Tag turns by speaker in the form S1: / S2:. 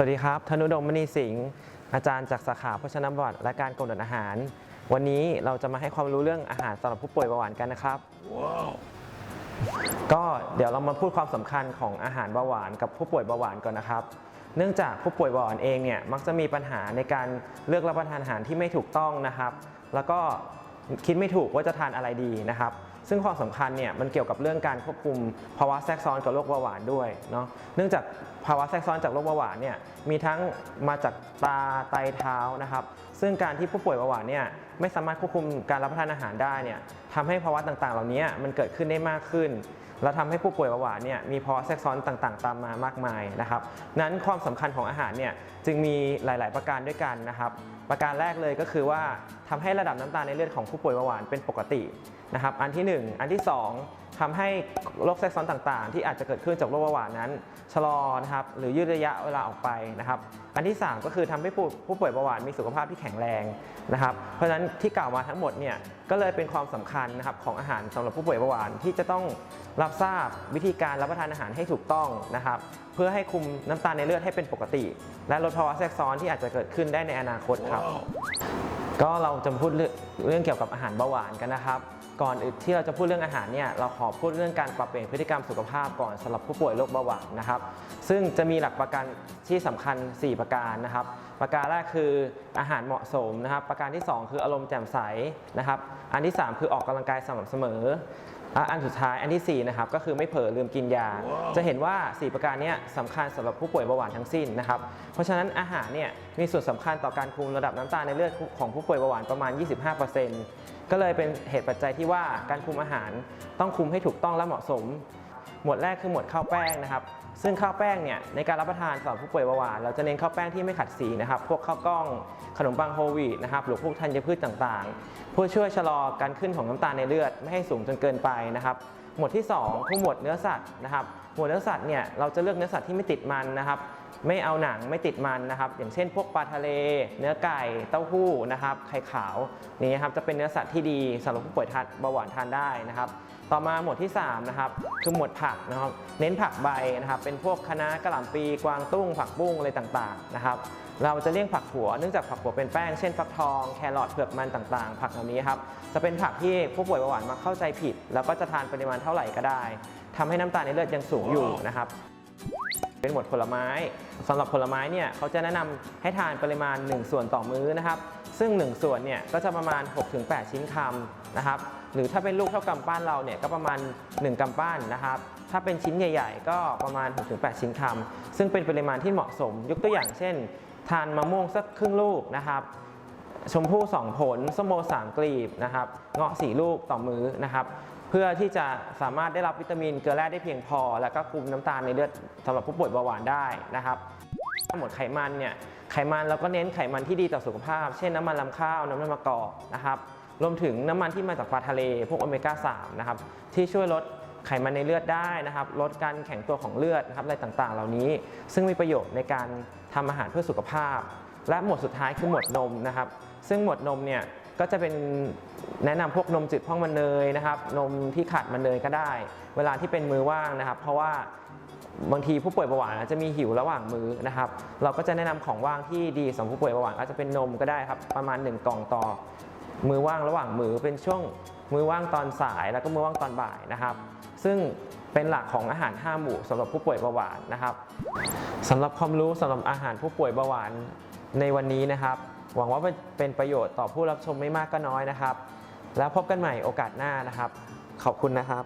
S1: สวัสดีครับ ธนุดมมณีสิงห์ อาจารย์จากสาขาโภชนาบำบัดและการกำหนดอาหาร วันนี้เราจะมาให้ความรู้เรื่องอาหารสำหรับผู้ป่วยเบาหวานกันนะครับก็เดี๋ยวเรามาพูดความสำคัญของอาหารเบาหวานกับผู้ป่วยเบาหวานก่อนนะครับ เนื่องจากผู้ป่วยเบาหวานเองเนี่ยมักจะมีปัญหาในการเลือกรับประทานอาหารที่ไม่ถูกต้องนะครับ แล้วก็คิดไม่ถูกว่าจะทานอะไรดีนะครับ ซึ่งความสำคัญเนี่ยมันเกี่ยวกับเรื่องการควบคุมภาวะแทรกซ้อนกับโรคเบาหวานด้วยเนาะเนื่องจากภาวะแทรกซ้อนจากโรคเบาหวานเนี่ยมีทั้งมาจากตาไตเท้านะครับ ซึ่งการที่ผู้ป่วยเบาหวานเนี่ยไม่สามารถควบคุมการรับประทานอาหารได้เนี่ยทำให้ภาวะต่างๆ เหล่านี้มันเกิดขึ้นได้มากขึ้นแล้วทำให้ผู้ป่วยเบาหวานเนี่ยมีภาวะแทรกซ้อนต่างๆ ตามมามากมายนะครับ นั้นความสำคัญของอาหารเนี่ยจึงมีหลาย ๆ ประการด้วยกันนะครับ ประการแรกเลยก็คือว่าทำให้ระดับน้ำตาลในเลือดของผู้ป่วยเบาหวานเป็นปกติ นะครับอันที่ 1 อันที่ 2ทำให้โรคแทรกซ้อนต่างๆ ที่อาจจะเกิดขึ้นจากโรคเบาหวานนั้นชะลอนะครับหรือยืดระยะเวลาออกไปนะครับอันที่ 3 ก็คือทำให้ผู้ผู้ป่วยเบาหวานมีสุขภาพที่แข็งแรงนะครับเพราะฉะนั้นที่กล่าวมาทั้งหมดเนี่ยก็เลยเป็นความสำคัญนะครับของอาหารสำหรับผู้ป่วยเบาหวานที่จะต้องรับทราบวิธีการรับประทานอาหารให้ถูกต้องนะครับเพื่อให้คุมน้ำตาลในเลือดให้เป็นปกติ และลดภาวะแทรกซ้อนที่อาจจะเกิดขึ้นได้ในอนาคตครับก็เราจะพูดเรื่องเรื่องเกี่ยวกับอาหารเบาหวานกันนะครับ ก่อนอื่นที่เราจะพูดเรื่องอาหารเนี่ยเราขอพูดเรื่องการปรับเปลี่ยนพฤติกรรมสุขภาพก่อนสำหรับผู้ป่วยโรคเบาหวานนะครับซึ่งจะมีหลักประกันที่สำคัญ 4 ประการนะครับ ประการแรกคืออาหารเหมาะสมนะครับ ประการที่ 2 คืออารมณ์แจ่มใสนะครับ อันที่ 3 คือออกกำลังกายสม่ำเสมอ อะอันสุดท้ายอันทีสี่ 4 นะครับ ก็คือไม่เผลอลืมกินยา จะเห็นว่า 4 ประการเนี้สำคัญสำหรับผู้ป่วยเบาหวานทั้งสิ้นนะครับ เพราะฉะนั้นอาหารเนี่ยมีส่วนสำคัญต่อการคุมระดับน้ำตาลในเลือดของผู้ป่วยเบาหวานประมาณ 25%ก็เลยเป็นเหตุปัจจัยที่ว่าการคุมอาหารต้องคุมให้ถูกต้องและเหมาะสม หมวดแรกคือหมวดข้าวแป้งนะครับ ซึ่งข้าวแป้งเนี่ยในการรับประทานสำหรับผู้ป่วยเบาหวานเราจะเน้นข้าวแป้งที่ไม่ขัดสีนะครับ พวกข้าวกล้อง ขนมปังโฮลวีตนะครับหรือพวกธัญพืชต่างๆ เพื่อช่วยชะลอการขึ้นของน้ำตาลในเลือดไม่ให้สูงจนเกินไปนะครับ หมวดที่2คือหมวดเนื้อสัตว์นะครับ หมวดเนื้อสัตว์เนี่ยเราจะเลือกเนื้อสัตว์ที่ไม่ติดมันนะครับ ไม่เอาหนังไม่ติดมันนะครับ อย่างเช่นพวกปลาทะเล เนื้อไก่เต้าหู้นะครับไข่ขาวนี่ครับจะเป็นเนื้อสัตว์ที่ดีสำหรับผู้ป่วยทานเบาหวานทานได้นะครับ ต่อมาหมวดที่3นะครับคือหมวดผักนะครับ เน้นผักใบนะครับเป็นพวกคะน้ากระหล่ำปีกวางตุ้งผักบุ้งอะไรต่างๆนะครับเราจะเลี่ยงผักหัวเนื่องจากผักหัวเป็นแป้งเช่นฟักทองแครอทเผือกมันต่างๆ ผักเหล่านี้ครับจะเป็นผักที่ผู้ป่วยเบาหวานมาเข้าใจผิด แล้วก็จะทานปริมาณเท่าไหร่ก็ได้ทำให้น้ำตาลในเลือดยังสูงอยู่นะครับ เป็นหมวดผลไม้สำหรับผลไม้เนี่ยเขาจะแนะนำให้ทานปริมาณ 1 ส่วนต่อมื้อนะครับ ซึ่ง 1 ส่วนเนี่ยก็จะประมาณ 6-8 ชิ้นคำนะครับหรือถ้าเป็นลูกเท่ากำปั้นเราเนี่ยก็ประมาณ 1กำปั้นนะครับถ้าเป็นชิ้นใหญ่ ๆ ก็ประมาณ 6-8 ชิ้นคำซึ่งเป็นปริมาณที่เหมาะสม ยกตัวอย่างเช่น ทานมะม่วงสักครึ่งลูกนะครับชมพู่ 2 ผลส้มโอ3กลีบนะครับเงาะ4ลูกต่อมื้อนะครับ เพื่อที่จะสามารถได้รับวิตามินเกลือแร่ได้เพียงพอ แล้วก็คุมน้ำตาลในเลือดสำหรับผู้ป่วยเบาหวานได้นะครับหมวดไขมันเนี่ยไขมันเราก็เน้นไขมันที่ดีต่อสุขภาพ เช่นน้ำมันลำข้าว น้ำมันมะกอกนะครับรวมถึงน้ำมันที่มาจากปลาทะเล พวกโอเมก้า3นะครับที่ช่วยลดไขมันในเลือดได้นะครับ ลดการแข็งตัวของเลือดนะครับอะไรต่างๆ เหล่านี้ ซึ่งมีประโยชน์ในการทำอาหารเพื่อสุขภาพ และหมวดสุดท้ายคือหมวดนมนะครับ ซึ่งหมวดนมเนี่ย ก็จะเป็นแนะนำพวกนมจืดพ่องมันเนยนะครับ นมที่ขาดมันเนยก็ได้ เวลาที่เป็นมือว่างนะครับ เพราะว่าบางทีผู้ป่วยเบาหวานอาจจะมีหิวระหว่างมื้อนะครับ เราก็จะแนะนำของว่างที่ดีสำหรับผู้ป่วยเบาหวานอาจจะเป็นนมก็ได้ครับ ประมาณ 1 กล่องต่อ มือว่างระหว่างมือเป็นช่วงมือว่างตอนสาย แล้วก็มือว่างตอนบ่ายนะครับ ซึ่งเป็นหลักของอาหาร 5 หมู่สำหรับผู้ป่วยเบาหวานนะครับสำหรับความรู้สำหรับอาหารผู้ป่วยเบาหวานในวันนี้นะครับ หวังว่าเป็นประโยชน์ต่อผู้รับชมไม่มากก็น้อยนะครับ แล้วพบกันใหม่โอกาสหน้านะครับ ขอบคุณนะครับ